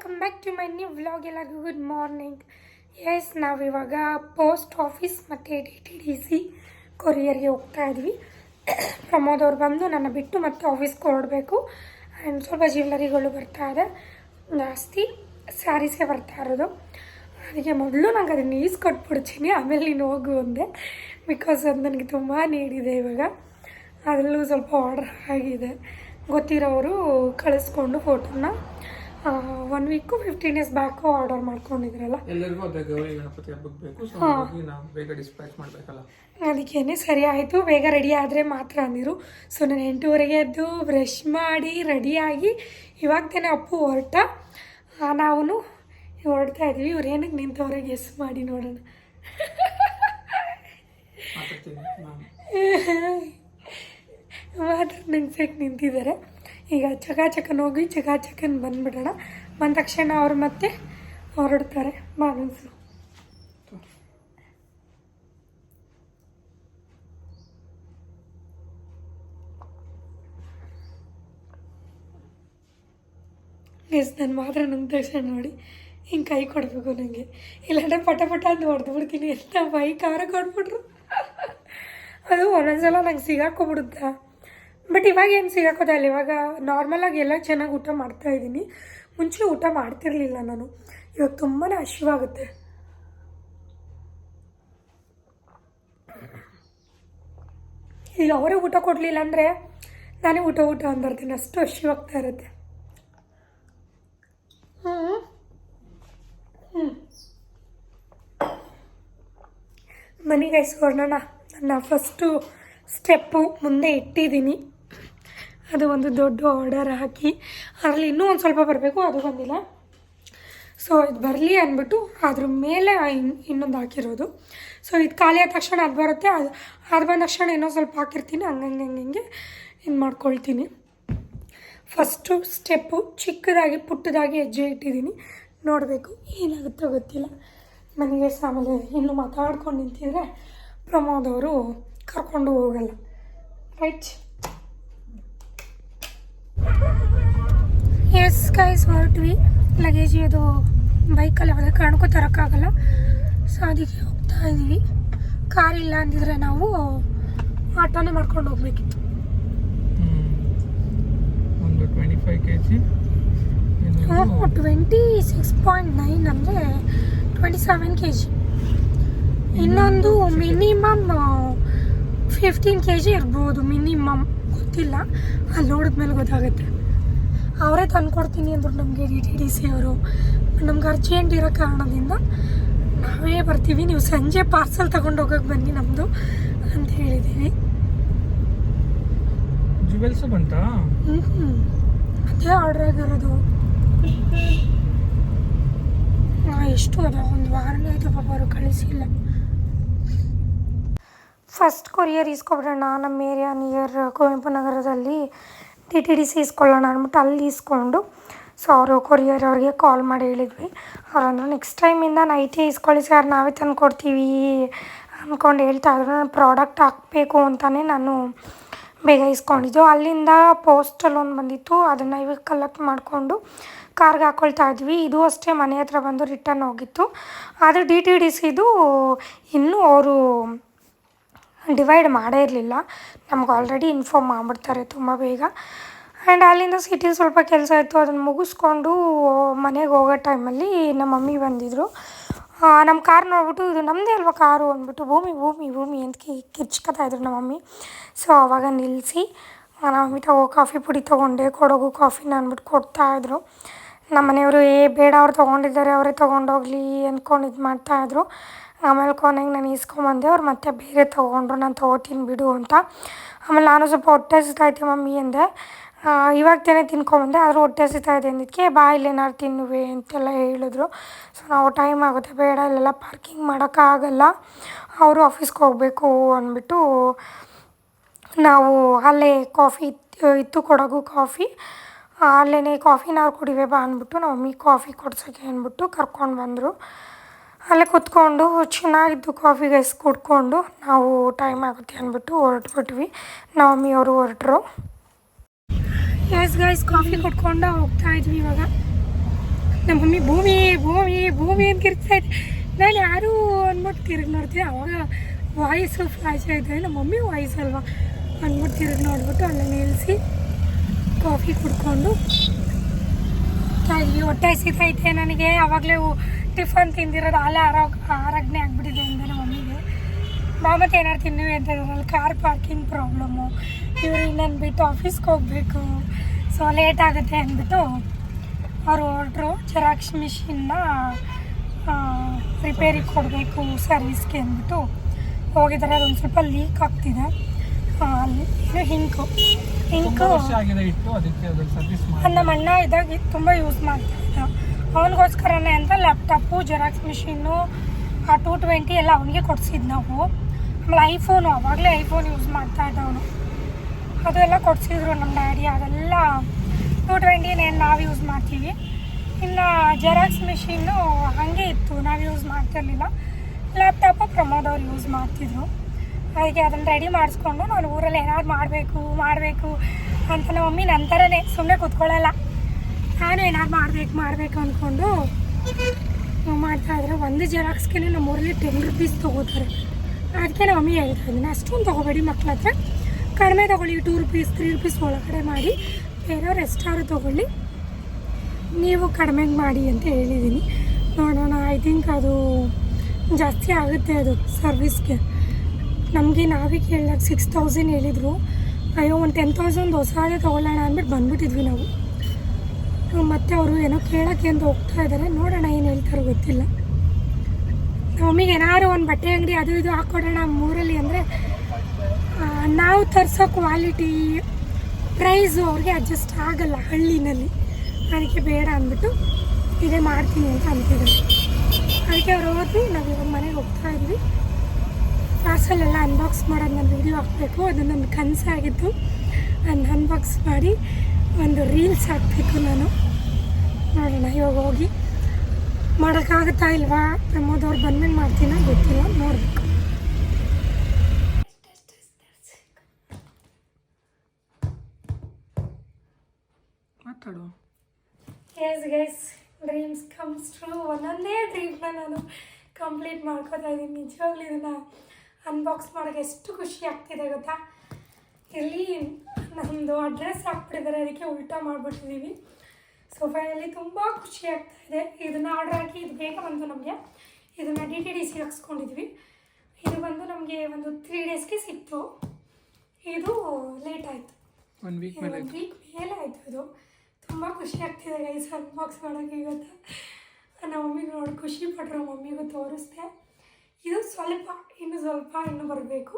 Welcome back to my new vlog ಎಲ್ಲರಿಗೂ good morning yes ನಾವಿವಾಗ post office ಮತ್ತು D T D C ಕೊರಿಯರ್ಗೆ ಹೋಗ್ತಾ ಇದ್ವಿ. ಪ್ರಮೋದ್ ಅವ್ರು ಬಂದು ನನ್ನ ಬಿಟ್ಟು ಮತ್ತೆ ಆಫೀಸ್ಗೆ ಹೊರಡಬೇಕು. ಆ್ಯಂಡ್ ಸ್ವಲ್ಪ ಜ್ಯುವೆಲರಿಗಳು ಬರ್ತಾ ಇದೆ. ಜಾಸ್ತಿ ಸ್ಯಾರೀಸ್ಗೆ ಬರ್ತಾ ಇರೋದು. ಅದಕ್ಕೆ ಮೊದಲು ನಂಗೆ ಅದನ್ನು ಈಸ್ಕೊಟ್ಬಿಡ್ತೀನಿ ಆಮೇಲೆ ನೀನು ಹೋಗು ಅಂದೆ. ಬಿಕಾಸ್ ಅದು ನನಗೆ ತುಂಬ ನೀಡಿದೆ ಇವಾಗ. ಅದರಲ್ಲೂ ಸ್ವಲ್ಪ ಆರ್ಡರ್ ಆಗಿದೆ. ಗೊತ್ತಿರೋರು ಕಳಿಸ್ಕೊಂಡು ಫೋಟೋನ one week fifteen days back order ಮಾಡ್ಕೊಂಡಿದ್ರಲ್ಲ? ಎಲ್ಲರಿಗೂ ಅದೇ ಗೌರಿ ಗಣಪತಿ ಹಬ್ಬಕ್ಕೆ ಬೇಕು ಸೊ ಹಾಗಾಗಿ ನಾವು ಬೇಗ ಡಿಸ್ಪ್ಯಾಚ್ ಮಾಡಬೇಕಲ್ಲ. ಅದಕ್ಕೇನೆ ಸರಿ ಆಯಿತು ಬೇಗ ರೆಡಿ ಆದರೆ ಮಾತ್ರ ಅಂದಿರು. ಸೊ ನಾನು ಎಂಟೂವರೆಗೆ ಎದ್ದು ಬ್ರಷ್ ಮಾಡಿ ರೆಡಿಯಾಗಿ ಇವಾಗ ತಾನೇ ಅಪ್ಪು ಹೊರಟ. ನಾವು ಹೊರಡ್ತಾ ಇದ್ವಿ ಇವ್ರು ಏನಕ್ಕೆ ನಿಂತವ್ರೆ ಗೆಸ್ ಮಾಡಿ ನೋಡೋಣ. ಮಾತಾಡ್ತೀನಿ ನಂಗೆ ಮಾತ್ರ ನೆನ್ಸಕ್ಕೆ ನಿಂತಿದ್ದಾರೆ. ಈಗ ಚಕಾಚಕನ್ ಹೋಗಿ ಚಕಾಚಕನ್ ಬಂದ್ಬಿಡೋಣ. ಬಂದ ತಕ್ಷಣ ಅವ್ರು ಮತ್ತೆ ಹೊರಡ್ತಾರೆ ಬಾಗನ್ಸು ಎಸ್, ನಾನು ಮಾತ್ರ ನಂಗೆ ತಕ್ಷಣ ನೋಡಿ. ಹಿಂಗೆ ಕೈ ಕೊಡಬೇಕು ನನಗೆ ಇಲ್ಲಾಂದ್ರೆ ಪಟ ಪಟ ಅಂತ ಹೊಡೆದು ಬಿಡ್ತೀನಿ. ಎಲ್ಲ ಬೈಕ್ ಅವರೇ ಕೊಟ್ಬಿಟ್ರು. ಅದು ಒಂದೊಂದ್ಸಲ ನಂಗೆ ಸಿಗಾಕೊಬಿಡುತ್ತಾ ಬಟ್ ಇವಾಗ ಏನು ಸಿಗಾಕೋದಲ್ಲ ಇವಾಗ ನಾರ್ಮಲಾಗಿ ಎಲ್ಲ ಚೆನ್ನಾಗಿ ಊಟ ಮಾಡ್ತಾ ಇದ್ದೀನಿ ಮುಂಚೆ ಊಟ ಮಾಡ್ತಿರ್ಲಿಲ್ಲ ನಾನು ಇವಾಗ ತುಂಬಾ ಹಸಿವಾಗುತ್ತೆ ಈಗ ಅವರೇ ಊಟ ಕೊಡಲಿಲ್ಲ ಅಂದರೆ ನಾನೇ ಊಟ ಊಟ ಅಂದಿರ್ತೀನಿ ಅಷ್ಟು ಹಸಿವಾಗ್ತಾ ಇರುತ್ತೆ ಹ್ಞೂ ಹ್ಞೂ ಮನೆಗೆ ಹೊರಡೋಣ ನನ್ನ ಫಸ್ಟು ಸ್ಟೆಪ್ಪು ಮುಂದೆ ಇಟ್ಟಿದ್ದೀನಿ ಅದು ಒಂದು ದೊಡ್ಡ ಆರ್ಡರ್ ಹಾಕಿ, ಅದರಲ್ಲಿ ಇನ್ನೂ ಒಂದು ಸ್ವಲ್ಪ ಬರಬೇಕು, ಅದು ಬಂದಿಲ್ಲ. ಸೊ ಇದು ಬರಲಿ ಅಂದ್ಬಿಟ್ಟು ಅದ್ರ ಮೇಲೆ ಇನ್- ಇನ್ನೊಂದು ಹಾಕಿರೋದು. ಸೊ ಇದು ಖಾಲಿ ಆದ ತಕ್ಷಣ ಅದು ಬರುತ್ತೆ. ಅದು ಅದು ಬಂದ ತಕ್ಷಣ ಇನ್ನೊಂದು ಸ್ವಲ್ಪ ಹಾಕಿರ್ತೀನಿ. ಹಂಗಂಗೆ ಹಿಂಗೆ ಇದು ಮಾಡ್ಕೊಳ್ತೀನಿ. ಫಸ್ಟು ಸ್ಟೆಪ್ಪು ಚಿಕ್ಕದಾಗಿ ಪುಟ್ಟದಾಗಿ ಹೆಜ್ಜೆ ಇಟ್ಟಿದ್ದೀನಿ. ನೋಡಬೇಕು, ಏನಾಗುತ್ತೋ ಗೊತ್ತಿಲ್ಲ. ನನಗೆ ಆಮೇಲೆ ಇನ್ನೂ ಮಾತಾಡ್ಕೊಂಡು ನಿಂತಿದ್ರೆ ಪ್ರಮೋದವರು ಕರ್ಕೊಂಡು ಹೋಗಲ್ಲ. ರೈಟ್ ಎಸ್ ಗೈಸ್ ಹೊರಟ್ವಿ ಲಗೇಜ್ ಅದು ಬೈಕಲ್ಲಿ ಯಾವುದೇ ಕಾರಣಕ್ಕೂ ತರೋಕ್ಕಾಗಲ್ಲ. ಸೊ ಅದಕ್ಕೆ ಹೋಗ್ತಾ ಇದ್ದೀವಿ. ಕಾರ್ ಇಲ್ಲ ಅಂದಿದ್ರೆ ನಾವು ಆಟೋನೇ ಮಾಡ್ಕೊಂಡು ಹೋಗ್ಬೇಕಿತ್ತು. ಒಂದು twenty five K G twenty six point nine ಅಂದರೆ ಟ್ವೆಂಟಿ ಸೆವೆನ್ ಕೆ ಜಿ ಇನ್ನೊಂದು ಮಿನಿಮಮ್ ಫಿಫ್ಟೀನ್ ಕೆ ಜಿ ಇರ್ಬೋದು ಮಿನಿಮಮ್ ಗೊತ್ತಿಲ್ಲ. ಅಲ್ಲಿ ನೋಡಿದ ಮೇಲೆ ಗೊತ್ತಾಗುತ್ತೆ. ಅವರೇ ತಂದ್ಕೊಡ್ತೀನಿ ಅಂದರು ನಮಗೆ ಡಿ ಟಿ ಡಿ ಸಿ ಅವರು. ನಮ್ಗೆ ಅರ್ಜೆಂಟ್ ಇರೋ ಕಾರಣದಿಂದ ನಾವೇ ಬರ್ತೀವಿ. ನೀವು ಸಂಜೆ ಪಾರ್ಸಲ್ ತಗೊಂಡು ಹೋಗೋಕೆ ಬನ್ನಿ ನಮ್ಮದು ಅಂತ ಹೇಳಿದ್ದೀವಿ ಜುವೆಲ್ಸ್ ಬಂತ? ಹ್ಞೂ ಅದೇ ಆರ್ಡರ್ ಆಗಿರೋದು. ಎಷ್ಟು ಅದ? ಒಂದು ವಾರನೇ ಆಯಿತು ಪಾಪ ಅವರು ಕಳಿಸಿಲ್ಲ. ಫಸ್ಟ್ ಕೊರಿಯರ್ ಇಸ್ಕೊಬಿಡೋಣ ನಮ್ಮ ಏರಿಯಾ ನಿಯರ್ ಕುವೆಂಪು ನಗರದಲ್ಲಿ ಟಿ ಟಿ ಡಿ ಸಿ ಇಸ್ಕೊಳ್ಳೋಣ ಅಂದ್ಬಿಟ್ಟು ಅಲ್ಲಿ ಇಸ್ಕೊಂಡು ಸೊ ಅವರು ಕೊರಿಯರ್ ಅವ್ರಿಗೆ ಕಾಲ್ ಮಾಡಿ ಹೇಳಿದ್ವಿ. ಅವರಂದ್ರೆ ನೆಕ್ಸ್ಟ್ ಟೈಮಿಂದ ನೈಟಿ ಇಸ್ಕೊಳ್ಳಿ ಸರ್ ನಾವೇ ತಂದು ಕೊಡ್ತೀವಿ. ಅಂದ್ಕೊಂಡು ಹೇಳ್ತಾ ಇದ್ರು. ನಾನು ಪ್ರಾಡಕ್ಟ್ ಹಾಕಬೇಕು ಅಂತಲೇ ನಾನು ಬೇಗ ಇಸ್ಕೊಂಡಿದ್ದು ಅಲ್ಲಿಂದ ಪೋಸ್ಟಲ್ ಒಂದು ಬಂದಿತ್ತು. ಅದನ್ನು ಇವಾಗ ಕಲೆಕ್ಟ್ ಮಾಡಿಕೊಂಡು ಕಾರ್ಗೆ ಹಾಕ್ಕೊಳ್ತಾ ಇದ್ವಿ. ಇದು ಅಷ್ಟೇ ಮನೆ ಹತ್ರ ಬಂದು ರಿಟರ್ನ್ ಹೋಗಿತ್ತು. ಆದರೆ ಡಿ ಟಿ ಡಿ ಸಿದು ಇನ್ನೂ ಅವರು ಡಿವೈಡ್ ಮಾಡೇ ಇರಲಿಲ್ಲ. ನಮ್ಗೆ ಆಲ್ರೆಡಿ ಇನ್ಫಾರ್ಮ್ ಮಾಡಿಬಿಡ್ತಾರೆ ತುಂಬ ಬೇಗ. ಆ್ಯಂಡ್ ಅಲ್ಲಿಂದ ಸಿಟಿಲಿ ಸ್ವಲ್ಪ ಕೆಲಸ ಇತ್ತು. ಅದನ್ನು ಮುಗಿಸ್ಕೊಂಡು ಮನೆಗೆ ಹೋಗೋ ಟೈಮಲ್ಲಿ ನಮ್ಮ ಮಮ್ಮಿ ಬಂದಿದ್ದರು ನಮ್ಮ ಕಾರ್ ನೋಡ್ಬಿಟ್ಟು, ಇದು ನಮ್ಮದೇ ಅಲ್ವಾ ಕಾರು ಅಂದ್ಬಿಟ್ಟು, ಭೂಮಿ ಭೂಮಿ ಭೂಮಿ ಅಂತ ಕಿ, ಕಿರ್ಚ್ಕೊತಾ ಇದ್ರು ನಮ್ಮ ಮಮ್ಮಿ. ಸೊ ಅವಾಗ ನಿಲ್ಲಿಸಿ ನಮ್ಮ ಮಮ್ಮಿ ತಗೋ ಕಾಫಿ ಪುಡಿ ತೊಗೊಂಡೆ. ಕೊಡೋಗು ಕಾಫಿನ ಅಂದ್ಬಿಟ್ಟು ಕೊಡ್ತಾಯಿದ್ರು ನಮ್ಮ ಮನೆಯವರು, ಏ, ಬೇಡ, ಅವ್ರು ತೊಗೊಂಡಿದ್ದಾರೆ, ಅವರೇ ತೊಗೊಂಡೋಗ್ಲಿ ಅಂದ್ಕೊಂಡು ಇದು ಮಾಡ್ತಾಯಿದ್ರು ಆಮೇಲೆ ಕೊನೆಗೆ ನಾನು ಇಸ್ಕೊಂಬಂದೆ ಅವ್ರು ಮತ್ತೆ ಬೇರೆ ತೊಗೊಂಡ್ರು, ನಾನು ತೊಗೋತೀನಿ ಬಿಡು ಅಂತ. ಆಮೇಲೆ ನಾನು ಸ್ವಲ್ಪ ಹೊಟ್ಟೆ ಹಸಿತೈತೆ ಮಮ್ಮಿ ಅಂದೆ. ಇವಾಗ ತಾನೇ ತಿನ್ಕೊಂಬಂದೆ, ಆದರೂ ಹೊಟ್ಟೆ ಹಸಿತಾಯಿದೆ ಅಂದಿದ್ದಕ್ಕೆ ಬಾ ಇಲ್ಲೇನಾರು ತಿನ್ನುವೆ ಅಂತೆಲ್ಲ ಹೇಳಿದ್ರು. ಸೊ ನಾವು ಟೈಮ್ ಆಗುತ್ತೆ, ಬೇಡ, ಇಲ್ಲೆಲ್ಲ ಪಾರ್ಕಿಂಗ್ ಮಾಡೋಕ್ಕಾಗಲ್ಲ, ಅವರು ಆಫೀಸ್ಗೆ ಹೋಗಬೇಕು ಅಂದ್ಬಿಟ್ಟು ನಾವು ಅಲ್ಲೇ ಕಾಫಿ ಇತ್ತು ಇತ್ತು ಕೊಡಗು ಕಾಫಿ ಅಲ್ಲೇ ಕಾಫಿನಾರು ಕುಡಿವೆ ಬಾ ಅಂದ್ಬಿಟ್ಟು ನಮ್ಮ ಮಮ್ಮಿ ಕಾಫಿ ಕೊಡ್ಸೋಕ್ಕೆ ಅಂದ್ಬಿಟ್ಟು ಕರ್ಕೊಂಡು ಬಂದರು. ಅಲ್ಲೇ ಕೂತ್ಕೊಂಡು ಚೆನ್ನಾಗಿದ್ದು ಕಾಫಿ ಗೈಸ್ ಕುಡ್ಕೊಂಡು ನಾವು ಟೈಮ್ ಆಗುತ್ತೆ ಅಂದ್ಬಿಟ್ಟು ಹೊರಟ್ಬಿಟ್ವಿ. ನಮ್ಮ ಮಮ್ಮಿಯವರು ಹೊರಟ್ರು. ಎಸ್ ಗೈಸ್ ಕಾಫಿ ಕುಡ್ಕೊಂಡು ಹೋಗ್ತಾ ಇದ್ವಿ ಇವಾಗ. ನಮ್ಮ ಮಮ್ಮಿ, ಭೂಮಿ ಭೂಮಿ ಭೂಮಿ ಅಂತ ಕಿರ್ತಾ ನಾನು ಯಾರು ಅಂದ್ಬಿಟ್ಟು ತಿರುಗಿ ನೋಡ್ತೀನಿ ಅವಾಗ ವಾಯ್ಸು ಫ್ಲಾಶ್ ಆಯ್ತು ನಮ್ಮ ಮಮ್ಮಿ ವಾಯ್ಸ್ ಅಲ್ವಾ? ಅಂದ್ಬಿಟ್ಟು ತಿರುಗಿ ನೋಡ್ಬಿಟ್ಟು ಅಲ್ಲೇ ನಿಲ್ಲಿಸಿ ಕಾಫಿ ಕುಡ್ಕೊಂಡು ಹೊಟ್ಟೆ ಸಿಗ್ತೈತೆ ನನಗೆ. ಆವಾಗಲೇ ಟಿಫನ್ ತಿಂದಿರೋದು ಅಲ್ಲೇ ಆರೋಗ್ಯ ಆರಾಜ್ಞೆ ಆಗಿಬಿಟ್ಟಿದೆ ಅಂದೆ ನಮ್ಮ ಮಮ್ಮಿಗೆ. ಮಾಮತ್ತೆ ಏನಾರು ತಿನ್ನಿವಿ ಅಂತ ಇದ್ರಲ್ಲಿ ಕಾರ್ ಪಾರ್ಕಿಂಗ್ ಪ್ರಾಬ್ಲಮ್ಮು ಇವರು ಇನ್ನೊಂದು ಬಿಟ್ಟು ಆಫೀಸ್ಗೆ ಹೋಗಬೇಕು. ಸೊ ಲೇಟ್ ಆಗುತ್ತೆ ಅಂದ್ಬಿಟ್ಟು ಅವ್ರು ಹೊರಟ್ರು ಜೆರಾಕ್ಸ್ ಮಿಷಿನ್ನ ರಿಪೇರಿಗೆ ಕೊಡಬೇಕು ಸರ್ವಿಸ್ಗೆ ಅಂದ್ಬಿಟ್ಟು ಹೋಗಿದ್ದಾರೆ. ಅದೊಂದು ಸ್ವಲ್ಪ ಲೀಕ್ ಆಗ್ತಿದೆ. ಏನು ಹಿಂಕು ಹಿಂಕು ನಮ್ಮ ಅಣ್ಣ ಇದ್ದಾಗ ಇದು ತುಂಬ ಯೂಸ್ ಮಾಡ್ತಾ ಇದ್ದ. ಅವನಿಗೋಸ್ಕರನೇ ಅಂತ ಲ್ಯಾಪ್ಟಾಪು ಜೆರಾಕ್ಸ್ ಮಿಷಿನ್ನು ಆ ಟೂ ಟ್ವೆಂಟಿ ಎಲ್ಲ ಅವನಿಗೆ ಕೊಡ್ಸಿದ್ದು ನಾವು. ಆಮೇಲೆ ಐಫೋನು ಅವಾಗಲೇ ಐಫೋನ್ ಯೂಸ್ ಮಾಡ್ತಾ ಇದ್ದ ಅವನು ಅದೆಲ್ಲ ಕೊಡಿಸಿದ್ರು ನಮ್ಮ ಡ್ಯಾಡಿ ಅದೆಲ್ಲ ಟೂ ಟ್ವೆಂಟಿನೇನು ನಾವು ಯೂಸ್ ಮಾಡ್ತೀವಿ. ಇನ್ನು ಜೆರಾಕ್ಸ್ ಮಿಷಿನ್ನು ಹಾಗೆ ಇತ್ತು, ನಾವು ಯೂಸ್ ಮಾಡ್ತಿರ್ಲಿಲ್ಲ. ಲ್ಯಾಪ್ಟಾಪು ಪ್ರಮೋದ್ ಅವ್ರು ಯೂಸ್ ಮಾಡ್ತಿದ್ರು. ಅದಕ್ಕೆ ಅದನ್ನು ರೆಡಿ ಮಾಡಿಸ್ಕೊಂಡು, ನಾನು ಊರಲ್ಲಿ ಏನಾದ್ರು ಮಾಡಬೇಕು ಮಾಡಬೇಕು ಅಂತ ನಮ್ಮ ಮಮ್ಮಿ ನಂತರನೇ ಸುಮ್ಮನೆ ಕೂತ್ಕೊಳ್ಳಲ್ಲ. ನಾನು ಏನಾದ್ರು ಮಾಡ್ಬೇಕು ಮಾಡ್ಬೇಕು ಅಂದ್ಕೊಂಡು ಮಾಡ್ತಾ ಇದ್ರೆ ಒಂದು ಜೆರಾಕ್ಸ್ಗೆ ನಮ್ಮ ಊರಲ್ಲಿ ಟೆನ್ ರುಪೀಸ್ ತೊಗೋತಾರೆ. ಅದಕ್ಕೆ ನಮ್ಮ ಮಮ್ಮಿ ಹೇಳ್ತಾ ಇದ್ದೀನಿ ಅಷ್ಟೊಂದು ತೊಗೋಬೇಡಿ ಮಕ್ಳ ಹತ್ರ. ಕಡಿಮೆ ತೊಗೊಳ್ಳಿ ಟೂ ರುಪೀಸ್ ತ್ರೀ ರುಪೀಸ್ ಒಳಗಡೆ ಮಾಡಿ ಬೇರೆಯವ್ರು ಎಷ್ಟಾದ್ರು ತೊಗೊಳ್ಳಿ. ನೀವು ಕಡಿಮೆ ಮಾಡಿ ಅಂತ ಹೇಳಿದ್ದೀನಿ ನೋಡೋಣ ಐ ಥಿಂಕ್ ಅದು ಜಾಸ್ತಿ ಆಗುತ್ತೆ ಅದು ಸರ್ವಿಸ್ಗೆ ನಮಗೆ ನಾವೇ ಕೇಳಿದಾಗ ಸಿಕ್ಸ್ ತೌಸಂಡ್ ಹೇಳಿದರು. ಅಯ್ಯೋ, ಒಂದು ಟೆನ್ ತೌಸಂಡ್ ಹೊಸಾದೇ ತೊಗೊಳ್ಳೋಣ ಅಂದ್ಬಿಟ್ಟು ಬಂದ್ಬಿಟ್ಟಿದ್ವಿ ನಾವು. ಮತ್ತೆ ಅವರು ಏನೋ ಕೇಳೋಕ್ಕೆ ಅಂತ ಹೋಗ್ತಾ ಇದ್ದಾರೆ ನೋಡೋಣ ಏನು ಹೇಳ್ತಾರೋ ಗೊತ್ತಿಲ್ಲ. ಮಮ್ಮಿಗೆ ಏನಾದ್ರು ಒಂದು ಬಟ್ಟೆ ಅಂಗಡಿ ಅದು ಇದು ಹಾಕ್ಕೊಡೋಣ ಮೂರಲ್ಲಿ ಅಂದರೆ ನಾವು ತರಿಸೋ ಕ್ವಾಲಿಟಿ ಪ್ರೈಸು ಅವ್ರಿಗೆ ಅಡ್ಜಸ್ಟ್ ಆಗಲ್ಲ ಹಳ್ಳಿನಲ್ಲಿ. ಅದಕ್ಕೆ ಬೇಡ ಅಂದ್ಬಿಟ್ಟು ಇದೇ ಮಾಡ್ತೀನಿ ಅಂತ ಅಂತಿದ್ದಾರೆ. ಅದಕ್ಕೆ ಅವ್ರು ಹೋದ್ವಿ, ನಾವು ಮನೆಗೆ ಹೋಗ್ತಾ ಇದ್ವಿ. ಪಾರ್ಸಲೆಲ್ಲ ಅನ್ಬಾಕ್ಸ್ ಮಾಡೋದು ನಾನು ವೀಡಿಯೋ ಹಾಕಬೇಕು. ಅದು ನನ್ನ ಕನಸಾಗಿತ್ತು. ಅದನ್ನ ಅನ್ಬಾಕ್ಸ್ ಮಾಡಿ ಒಂದು ರೀಲ್ಸ್ ಹಾಕಬೇಕು ನಾನು. ನೋಡೋಣ ಇವಾಗ ಹೋಗಿ. ಮಾಡೋಕ್ಕಾಗುತ್ತಾ ಇಲ್ವಾ? ಪ್ರಮೋದ್ ಅವ್ರು ಬಂದ್ಮೇಲೆ ಮಾಡ್ತೀನ? ಗೊತ್ತಿಲ್ಲ ನೋಡಬೇಕು. ಮಾತಾಡು. Yes guys dreams comes true ಒಂದೊಂದೇ ಡ್ರೀಮ್ನ ನಾನು ಕಂಪ್ಲೀಟ್ ಮಾಡ್ಕೋತಾ ಇದ್ದೀನಿ ನಿಜವಾಗ್ಲೂ ಇದನ್ನು ಅನ್ಬಾಕ್ಸ್ ಮಾಡೋಕ್ಕೆ ಎಷ್ಟು ಖುಷಿ ಆಗ್ತಿದೆ ಗೊತ್ತಾ? ಇಲ್ಲಿ ನಮ್ಮದು ಅಡ್ರೆಸ್ ಹಾಕ್ಬಿಟ್ಟಿದ್ದಾರೆ ಅದಕ್ಕೆ ಉಲ್ಟಾ ಮಾಡಿಬಿಟ್ಟಿದ್ದೀವಿ ಸೊ ಫೈನಲಿ ತುಂಬ ಖುಷಿ ಆಗ್ತಾ ಇದೆ. ಇದನ್ನು ಆರ್ಡರ್ ಹಾಕಿ ಇದು ಬೇಗ ಬಂತು ನಮಗೆ ಇದನ್ನು ಡಿ ಟಿ ಡಿ ಸಿ ಹಾಕ್ಸ್ಕೊಂಡಿದ್ವಿ. ಇದು ಬಂದು ನಮಗೆ ಒಂದು ತ್ರೀ ಡೇಸ್ಗೆ ಸಿಕ್ತು. ಇದು ಲೇಟ್ ಆಯಿತು. ಒನ್ ವೀಕ್ ಮೇಲೆ ಒಂದು ವೀಕ್ ಮೇಲೆ ಆಯಿತು ಇದು. ತುಂಬ ಖುಷಿ ಆಗ್ತಿದೆ ಗೈಸ್ ಅನ್ಬಾಕ್ಸ್ ಮಾಡೋಕ್ಕೆ ಇವತ್ತು. ನಮ್ಮ ಮಮ್ಮಿಗೆ ನೋಡಿ ಖುಷಿ ಪಟ್ಟರು ಮಮ್ಮಿಗೂ ತೋರಿಸ್ದೆ. ಇದು ಸ್ವಲ್ಪ ಇನ್ನು ಸ್ವಲ್ಪ ಇನ್ನು ಬರಬೇಕು.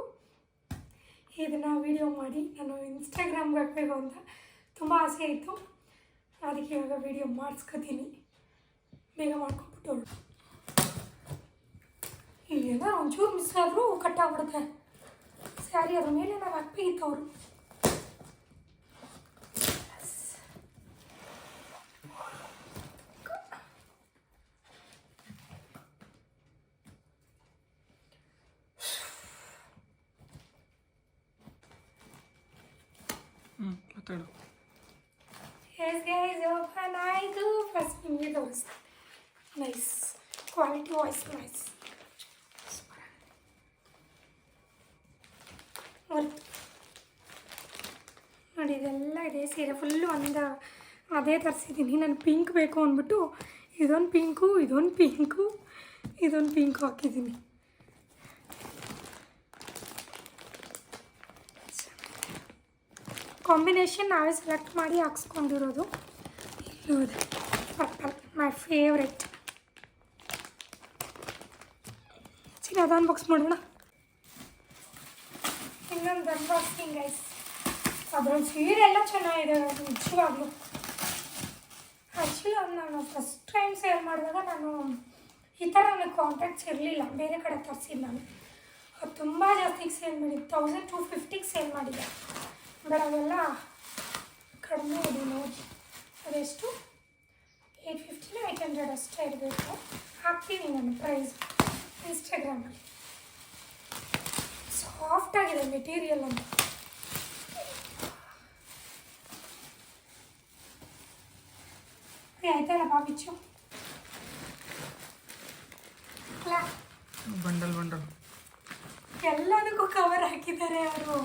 ಇದನ್ನು ವೀಡಿಯೋ ಮಾಡಿ ನಾನು ಇನ್ಸ್ಟಾಗ್ರಾಮ್ಗೆ ಹಾಕಬೇಕು ಅಂತ ತುಂಬ ಆಸೆ ಇತ್ತು. ಅದಕ್ಕೆ ಇವಾಗ ವೀಡಿಯೋ ಮಾಡಿಸ್ಕೊತೀನಿ. ಬೇಗ ಮಾಡ್ಕೊಬಿಟ್ಟು ಇಲ್ಲೇನ ಒಂಚೂರು ಮಿಸ್ ಆದರೂ ಕಟ್ಟಾಗ್ಬಿಡುತ್ತೆ ಸ್ಯಾರಿ ಅದ್ರ ಮೇಲೆ ನಾವು ಹಾಕ್ಬೇಕಿತ್ತು ಅವರು. ಹ್ಞೂ ಮಾತಾಡು. ಎಸ್ ಗೈಸ್ ಓಪನ್ ಆಯಿತು. ಫಸ್ಟ್ ನಿಮಗೆ ನೈಸ್ ಕ್ವಾಲಿಟಿ ವಾಯ್ಸ್ ನೈಸ್ ನೋಡಿ, ಇದೆಲ್ಲ ಇದೆ. ಸೀರೆ ಫುಲ್ಲು ಒಂದು ಅದೇ ತರಿಸಿದ್ದೀನಿ. ನಾನು ಪಿಂಕ್ ಬೇಕು ಅಂದ್ಬಿಟ್ಟು ಇದೊಂದು ಪಿಂಕು ಇದೊಂದು ಪಿಂಕು ಇದೊಂದು ಪಿಂಕು ಹಾಕಿದ್ದೀನಿ. ಕಾಂಬಿನೇಷನ್ ನಾವೇ ಸೆಲೆಕ್ಟ್ ಮಾಡಿ ಹಾಕ್ಸ್ಕೊಂಡಿರೋದು. ನೋಡಿ ಪರ್ಪಲ್ ಮೈ ಫೇವ್ರೆಟ್ ಸರಿ, ಅದು ಅನ್ಬಾಕ್ಸ್ ಮಾಡೋಣ. ಇನ್ನೊಂದು ಅನ್ಬಾಕ್ಸಿಂಗ್ ಐಸ್ ಅದ್ರೊಂದು ಸೀರೆ ಎಲ್ಲ ಚೆನ್ನಾಗಿದೆ ನಿಜವಾಗ್ಲೂ. ಆ್ಯಕ್ಚುಲಿ ಅದು ನಾನು ಫಸ್ಟ್ ಟೈಮ್ ಸೇಲ್ ಮಾಡಿದಾಗ ನಾನು ಈ ಥರ ನನಗೆ ಕಾಂಟ್ಯಾಕ್ಟ್ಸ್ ಇರಲಿಲ್ಲ. ಬೇರೆ ಕಡೆ ತರಿಸಿದ್ದು ನಾನು. ಅದು ತುಂಬ ಜಾಸ್ತಿಗೆ ಸೇಲ್ ಮಾಡಿದ್ದು. ತೌಸಂಡ್ ಟು ಫಿಫ್ಟಿಗೆ ಸೇಲ್ ಮಾಡಿದ್ದೆ. ಬಟ್ ಅವೆಲ್ಲ ಕಡಿಮೆ ಇದೆ ನೋಡಿ. ಅದೆಷ್ಟು? ಏಯ್ಟ್ ಫಿಫ್ಟಿನ ಏಯ್ಟ್ ಹಂಡ್ರೆಡ್ ಅಷ್ಟೇ ಇರಬೇಕು. ಹಾಕ್ತೀನಿ ನಾನು ಪ್ರೈಸ್ ಇನ್ಸ್ಟಾಗ್ರಾಮಲ್ಲಿ ಸಾಫ್ಟ್ ಆಗಿದೆ ಮೆಟೀರಿಯಲ್ ಅಂತ. ಆಯ್ತಲ್ಲ ಬಾಬಿಚ್ಚು ಬಂಡಲ್ ಬಂಡಲ್. ಎಲ್ಲದಕ್ಕೂ ಕವರ್ ಹಾಕಿದ್ದಾರೆ ಅವರು.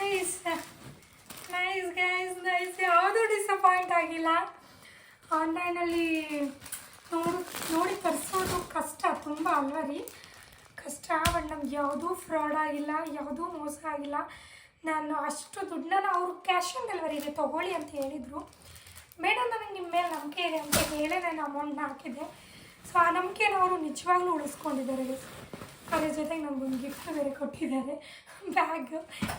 ನೈಸ್ ನೈಸ್ ಗೈಸ್ ನೈಸ್ ಯಾವುದೂ ಡಿಸಪಾಯಿಂಟ್ ಆಗಿಲ್ಲ? ಆನ್ಲೈನಲ್ಲಿ ನೋಡು, ನೋಡಿ ತರಿಸೋದು ಕಷ್ಟ, ತುಂಬ ಅಲ್ವ ರೀ? ಕಷ್ಟ ಬಟ್ ನಮ್ಗೆ ಯಾವುದೂ ಫ್ರಾಡ್ ಆಗಿಲ್ಲ, ಯಾವುದೂ ಮೋಸ ಆಗಿಲ್ಲ. ನಾನು ಅಷ್ಟು ದುಡ್ಡನ್ನ ಅವರು ಕ್ಯಾಶ್ ಆನ್ ಡೆಲಿವರಿಗೆ ತೊಗೊಳ್ಳಿ ಅಂತ ಹೇಳಿದರು. ಮೇಡಮ್ ನನಗೆ ನಿಮ್ಮ ಮೇಲೆ ನಂಬಿಕೆ ಇದೆ ಅಂತ ಹೇಳೇ ನಾನು ಅಮೌಂಟ್ನ ಹಾಕಿದ್ದೆ. ಸೊ ಆ ನಂಬಿಕೆನ ಅವರು ನಿಜವಾಗ್ಲೂ ಉಳಿಸ್ಕೊಂಡಿದ್ದಾರೆ. ಅದ್ರ ಜೊತೆಗೆ ನಮಗೊಂದು ಗಿಫ್ಟ್ ಬೇರೆ ಕೊಟ್ಟಿದ್ದಾರೆ. ಬ್ಯಾಗ್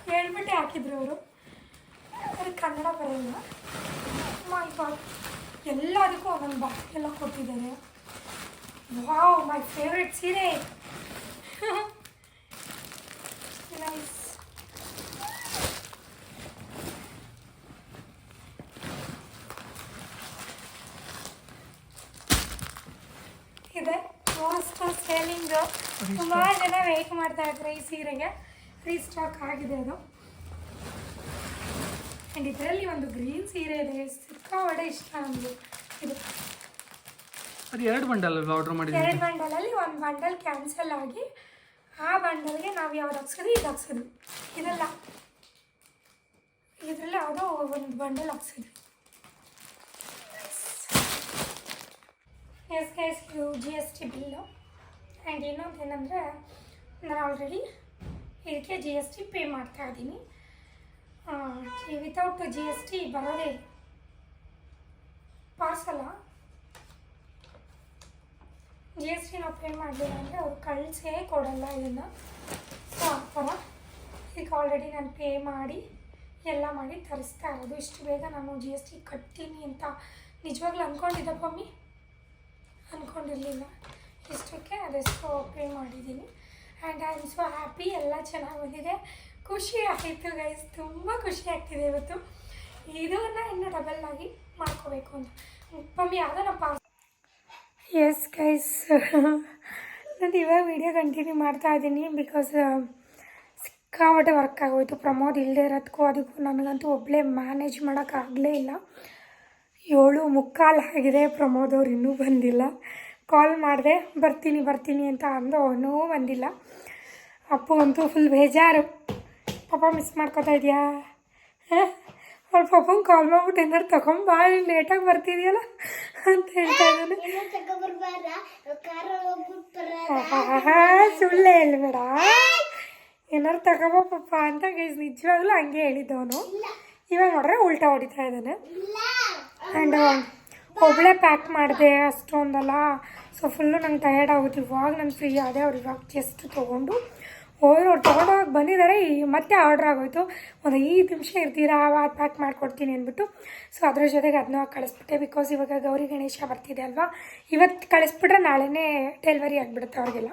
ಹೇಳ್ಬಿಟ್ಟೆ ಹಾಕಿದ್ರು ಅವರು. ಅವ್ರಿಗೆ ಕನ್ನಡ ಬರೋಲ್ಲ ಮೈ ಗಾಡ್ ಎಲ್ಲದಕ್ಕೂ ಒಂದೊಂದು ಬಾಕ್ಸ್ ಎಲ್ಲ ಕೊಟ್ಟಿದ್ದಾರೆ. ವಾವ್ ಮೈ ಫೇವ್ರೆಟ್ ಸೀರೆ. ನೈಸ್ ತುಂಬ ಜನ ವೆಯ್ಟ್ ಮಾಡ್ತಾ ಇದ್ದಾರೆ ಈ ಸೀರೆಗೆ. ರೀಸ್ಟಾಕ್ ಆಗಿದೆ ಅದು. ಆ್ಯಂಡ್ ಇದರಲ್ಲಿ ಒಂದು ಗ್ರೀನ್ ಸೀರೆ ಇದೆ. ಸಿಕ್ಕಾಪಟ್ಟೆ ಇಷ್ಟ ನಮಗೆ. ಇದು ಅದು ಎರಡು ಬಂಡಲ್ ಅಲ್ವಾ ಆರ್ಡರ್ ಮಾಡಿದ್ದೀನಿ ಎರಡು ಬಂಡಲಲ್ಲಿ ಒಂದು ಬಂಡಲ್ ಕ್ಯಾನ್ಸಲ್ ಆಗಿ ಆ ಬಂಡಲ್ಗೆ ನಾವು ಯಾವ್ದು ಹಾಕ್ಸಿದ್ವಿ ಇದು ಹಾಕ್ಸಿದ್ವಿ. ಇದೆಲ್ಲ. ಇದರಲ್ಲಿ ಯಾವುದೋ ಒಂದು bundle ಹಾಕ್ಸಿದ್ವಿ. Yes yes you G S T bill and ಇನ್ನೊಂದು ಏನಂದರೆ ನಾನು ಆಲ್ರೆಡಿ ಇದಕ್ಕೆ ಜಿ ಎಸ್ ಟಿ ಪೇ ಮಾಡ್ತಾ ಇದ್ದೀನಿ. ವಿತೌಟ್ ಜಿ ಎಸ್ ಟಿ ಬರೋದೇ ಪಾರ್ಸಲ ಜಿ ಎಸ್ ಟಿ ನಾವು ಪೇ ಮಾಡಲಿಲ್ಲ ಅಂದರೆ ಅವ್ರು ಕಳಿಸೇ ಕೊಡಲ್ಲ ಇದನ್ನು. ಸೊ ಆ ಥರ ಇದಕ್ಕೆ ಆಲ್ರೆಡಿ ನಾನು ಪೇ ಮಾಡಿ ಎಲ್ಲ ಮಾಡಿ ತರಿಸ್ತಾ ಇರೋದು. ಇಷ್ಟು ಬೇಗ ನಾನು ಜಿ ಎಸ್ ಟಿ ಕಟ್ತೀನಿ ಅಂತ. ನಿಜವಾಗ್ಲೂ ಅಂದ್ಕೊಂಡಿದ್ದೆ ಮಮ್ಮಿ ಅಂದ್ಕೊಂಡಿರಲಿಲ್ಲ ಇಷ್ಟಕ್ಕೆ ಅದೆಷ್ಟು ಪೇ ಮಾಡಿದ್ದೀನಿ. And I am so happy ಎಲ್ಲ ಚೆನ್ನಾಗಿ ಬಂದಿದೆ ಖುಷಿ ಆಯಿತು ಗೈಸ್ ತುಂಬ ಖುಷಿ ಆಗ್ತಿದೆ ಇವತ್ತು. ಇದನ್ನು ಇನ್ನೂ ಡಬಲ್ ಆಗಿ ಮಾಡ್ಕೋಬೇಕು ಅಂತ. ಮಮ್ಮಿ ಯಾವುದೋ ಪಾಸ್ ಎಸ್ ಗೈಸ್ ನಾನು ಇವಾಗ ವಿಡಿಯೋ ಕಂಟಿನ್ಯೂ ಮಾಡ್ತಾ ಇದ್ದೀನಿ ಬಿಕಾಸ್ ಸಿಕ್ಕಾಪಟ್ಟೆ ವರ್ಕ್ ಆಗೋಯ್ತು. ಪ್ರಮೋದ್ ಇಲ್ಲದೆ ಇರೋದಕ್ಕೂ ಅದಕ್ಕೂ ನನಗಂತೂ ಒಬ್ಬಳೇ ಮ್ಯಾನೇಜ್ ಮಾಡೋಕ್ಕಾಗಲೇ ಇಲ್ಲ. ಏಳು ಮುಕ್ಕಾಲು ಆಗಿದೆ ಪ್ರಮೋದ್ ಅವ್ರು ಇನ್ನೂ ಬಂದಿಲ್ಲ. ಕಾಲ್ ಮಾಡಿದೆ ಬರ್ತೀನಿ ಬರ್ತೀನಿ ಅಂತ ಅಂದು ಅವನೂ ಬಂದಿಲ್ಲ. ಅಪ್ಪು ಅಂತೂ ಫುಲ್ ಬೇಜಾರು. ಪಾಪ ಮಿಸ್ ಮಾಡ್ಕೋತಾ ಇದೆಯಾ? ಅವ್ರ ಪಾಪಂಗೆ ಕಾಲ್ ಮಾಡ್ಬಿಟ್ಟು ಏನಾರು ತಗೊಂಡು ಭಾಳ ಲೇಟಾಗಿ ಬರ್ತಿದ್ಯಲ್ಲ ಅಂತ ಹೇಳ್ತಾ ಇದ್ದಾನೆ. ಸುಳ್ಳೆ ಹೇಳ್ಬೇಡ. ಏನಾರು ತಗೋಬೋ ಪಾಪ ಅಂತ ಗೈಸ್ ನಿಜವಾಗ್ಲೂ ಹಂಗೆ ಹೇಳಿದ್ದವನು ಇವಾಗ ನೋಡ್ರೆ ಉಲ್ಟಾ ಹೊಡಿತಾ ಇದ್ದಾನೆ. ಆ್ಯಂಡ್ ಒಬ್ಬಳೇ ಪ್ಯಾಕ್ ಮಾಡಿದೆ ಅಷ್ಟೊಂದಲ್ಲ. ಸೊ ಫುಲ್ಲು ನಂಗೆ ಟಯರ್ಡ್ ಆಗುತ್ತೆ ಇವಾಗ ನಾನು ಫ್ರೀ ಆದೆ. ಅವ್ರು ಇವಾಗ ಜಸ್ಟ್ ತೊಗೊಂಡು ಹೋದ್ರೆ. ಅವ್ರು ತೊಗೊಂಡೋಗಿ ಬಂದಿದ್ದಾರೆ ಈ ಮತ್ತೆ ಆರ್ಡ್ರ್ ಆಗೋಯ್ತು. ಒಂದು ಐದು ನಿಮಿಷ ಇರ್ತೀರಾ? ಅದು ಪ್ಯಾಕ್ ಮಾಡಿಕೊಡ್ತೀನಿ ಅಂದ್ಬಿಟ್ಟು. ಸೊ ಅದ್ರ ಜೊತೆಗೆ ಅದನ್ನ ಕಳಿಸ್ಬಿಟ್ಟೆ. ಬಿಕಾಸ್ ಇವಾಗ ಗೌರಿ ಗಣೇಶ ಬರ್ತಿದೆ ಅಲ್ವಾ? ಇವತ್ತು ಕಳಿಸ್ಬಿಟ್ರೆ ನಾಳೆನೇ ಡೆಲಿವರಿ ಆಗಿಬಿಡುತ್ತೆ ಅವ್ರಿಗೆಲ್ಲ.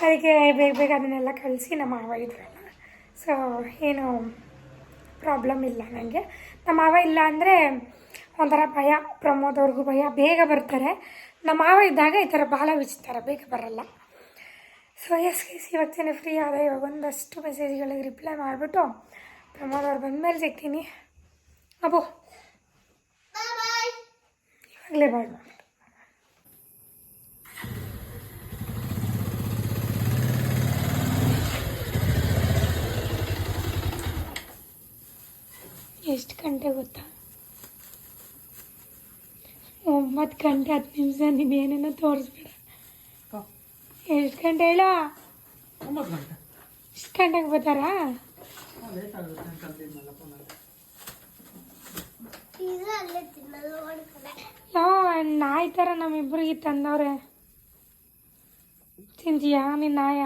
ಅದಕ್ಕೆ ಬೇಗ ಬೇಗ ಅದನ್ನೆಲ್ಲ ಕಳಿಸಿ ನಮ್ಮ ಮಾವ ಇದ್ರಲ್ಲ ಸೊ ಏನು ಪ್ರಾಬ್ಲಮ್ ಇಲ್ಲ ನನಗೆ ನಮ್ಮ ಮಾವ ಇಲ್ಲ ಅಂದರೆ ಒಂಥರ ಭಯ. ಪ್ರಮೋದವ್ರಿಗೂ ಭಯ. ಬೇಗ ಬರ್ತಾರೆ. ನಮ್ಮ ಮಾವ ಇದ್ದಾಗ ಈ ಥರ ಭಾಳ ವಿಚಿತ್ರ, ಬೇಗ ಬರಲ್ಲ. ಸೊ ಎಸ್ ಕೆ ಸಿ ಇವತ್ತೇನೆ ಫ್ರೀ ಆದ ಇವಾಗ ಒಂದಷ್ಟು ಮೆಸೇಜ್ಗಳಿಗೆ ರಿಪ್ಲೈ ಮಾಡಿಬಿಟ್ಟು ಪ್ರಮೋದ್ ಅವ್ರು ಬಂದಮೇಲೆ ಸಿಗ್ತೀನಿ. ಅಬ್ಬೋ ಇವಾಗಲೇ ಬಾಯ್ ಎಷ್ಟು ಗಂಟೆ ಗೊತ್ತಾ? ಒಂಬತ್ತು ಗಂಟೆ ಹತ್ತು ನಿಮಿಷ ನೀನು ಏನೇನೋ ತೋರಿಸ್ಬೇಡ. ಎಷ್ಟು ಗಂಟೆ ಹೇಳ? ಇಷ್ಟು ಗಂಟೆಗೆ ಬರ್ತಾರಾ? ನಾಯಿ ಥರ ನಮ್ಮಿಬ್ರಿಗೆ ತಂದವ್ರೆ. ತಿಂತೀಯಾ ನೀನು ನಾಯ?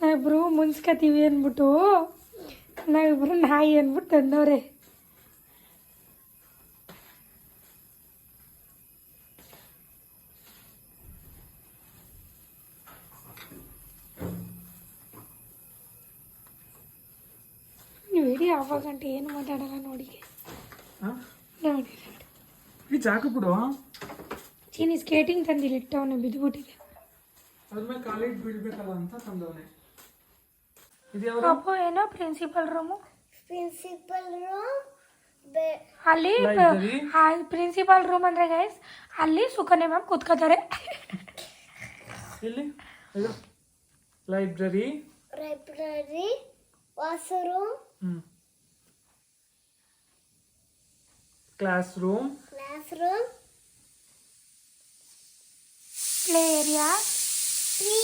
ನಾವಿಬ್ರು ಮುನ್ಸ್ಕತೀವಿ ಅಂದ್ಬಿಟ್ಟು ನಾವಿಬ್ರು ನಾಯಿ ಅಂದ್ಬಿಟ್ಟು ತಂದವ್ರೆ. ನೀವು ಗಂಟೆ ಏನು ಮಾತಾಡಲ್ಲ ನೋಡಿ. ಹಾಂ? ನೋಡಿ. ಈ ಚಾಕು ಬಿಡು ಚೀನಿ ಸ್ಕೇಟಿಂಗ್ ತಂದಿಲ್ಲ ಇಟ್ಟವನು ಬಿದ್ದುಬಿಟ್ಟಿದೆ ಅದ್ಮೇಲೆ ಕಾಲೇಜ್ ಬಿಡ್ಬೇಕಲ್ಲ ಅಂತ ತಂದವನೆ. ಇದು ಯಾವ ಅಪ್ಪ ಏನೋ ಪ್ರಿನ್ಸಿಪಲ್ ರೂಮು ಪ್ರಿನ್ಸಿಪಲ್ ರೂಮ್ ಅಲ್ಲಿ. ಪ್ರಿನ್ಸಿಪಾಲ್ ರೂಮ್ ಅಂದ್ರೆ ಗೈಸ್ ಅಲ್ಲಿ ಸುಕನ್ಯಾ ಮ್ಯಾಮ್ ಕೂತ್ಕೋತಾರೆ. ಇಲ್ಲಿ library. Library hmm. Room classroom play area tree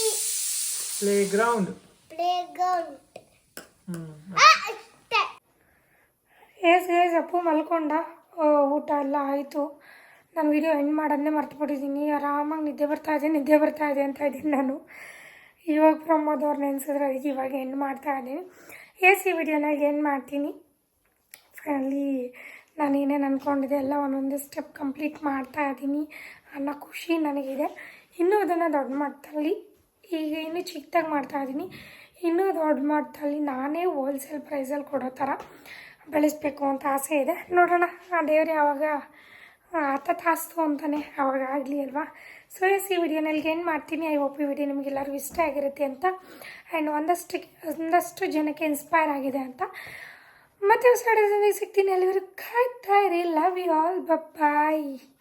playground playground yes ಅಷ್ಟೇ ಏಸ್ ಅಪ್ಪು ಮಲ್ಕೊಂಡ. ಆ, ಊಟ ಎಲ್ಲ ಆಯಿತು. ನಾನು ವಿಡಿಯೋ ಎಂಡ್ ಮಾಡೋದನ್ನೇ ಮರ್ತುಬಿಟ್ಟಿದ್ದೀನಿ. ಆರಾಮಾಗಿ ನಿದ್ದೆ ಬರ್ತಾ ಇದೆ ನಿದ್ದೆ ಬರ್ತಾ ಇದೆ ಅಂತ ಇದ್ದೀನಿ ನಾನು. ಇವಾಗ ಪ್ರಮೋದ್ ಅವ್ರು ನೆನೆಸಿದ್ರೆ ಅದಕ್ಕೆ ಇವಾಗ ಎಂಡ್ ಮಾಡ್ತಾ ಇದ್ದೀನಿ. ಎಸ್ ಈ ವಿಡಿಯೋನ ಎಂಡ್ ಮಾಡ್ತೀನಿ. ಫೈನಲಿ ನಾನು ಏನೇನು ಅಂದ್ಕೊಂಡಿದ್ದೆ ಎಲ್ಲ ಒಂದೊಂದೇ ಸ್ಟೆಪ್ ಕಂಪ್ಲೀಟ್ ಮಾಡ್ತಾ ಇದ್ದೀನಿ ಅನ್ನೋ ಖುಷಿ ನನಗಿದೆ. ಇನ್ನೂ ಅದನ್ನು ದೊಡ್ಡ ಮಟ್ಟದಲ್ಲಿ ಈಗ ಇನ್ನೂ ಚಿಕ್ಕದಾಗಿ ಮಾಡ್ತಾ ಇದ್ದೀನಿ. ಇನ್ನೂ ದೊಡ್ಡ ಮಟ್ಟದಲ್ಲಿ ನಾನೇ ಹೋಲ್ಸೇಲ್ ಪ್ರೈಸಲ್ಲಿ ಕೊಡೋ ಥರ ಬೆಳೆಸ್ಬೇಕು ಅಂತ ಆಸೆ ಇದೆ. ನೋಡೋಣ, ಆ ದೇವ್ರು ಯಾವಾಗ ಅರ್ಥ ತಾಸ್ತು ಅಂತಾನೆ ಅವಾಗ ಆಗಲಿ ಅಲ್ವಾ? ಸೊ ಎಸ್ ಈ ವಿಡಿಯೋನಲ್ಲಿ ಏನು ಮಾಡ್ತೀನಿ. ಐ ಹೋಪ್ ಈ ವಿಡಿಯೋ ನಿಮಗೆಲ್ಲರಿಗೂ ಇಷ್ಟ ಆಗಿರುತ್ತೆ ಅಂತ. ಆ್ಯಂಡ್ ಒಂದಷ್ಟು ಒಂದಷ್ಟು ಜನಕ್ಕೆ ಇನ್ಸ್ಪೈರ್ ಆಗಿದೆ ಅಂತ. ಮತ್ತೆ ಹೊಸ ಸಿಗ್ತೀನಿ ಅಲ್ಲಿವರೆಗೂ ಕಾಯ್ತಾ ಇರಿ ಲವ್ ಯು ಆಲ್ ಬಾಯ್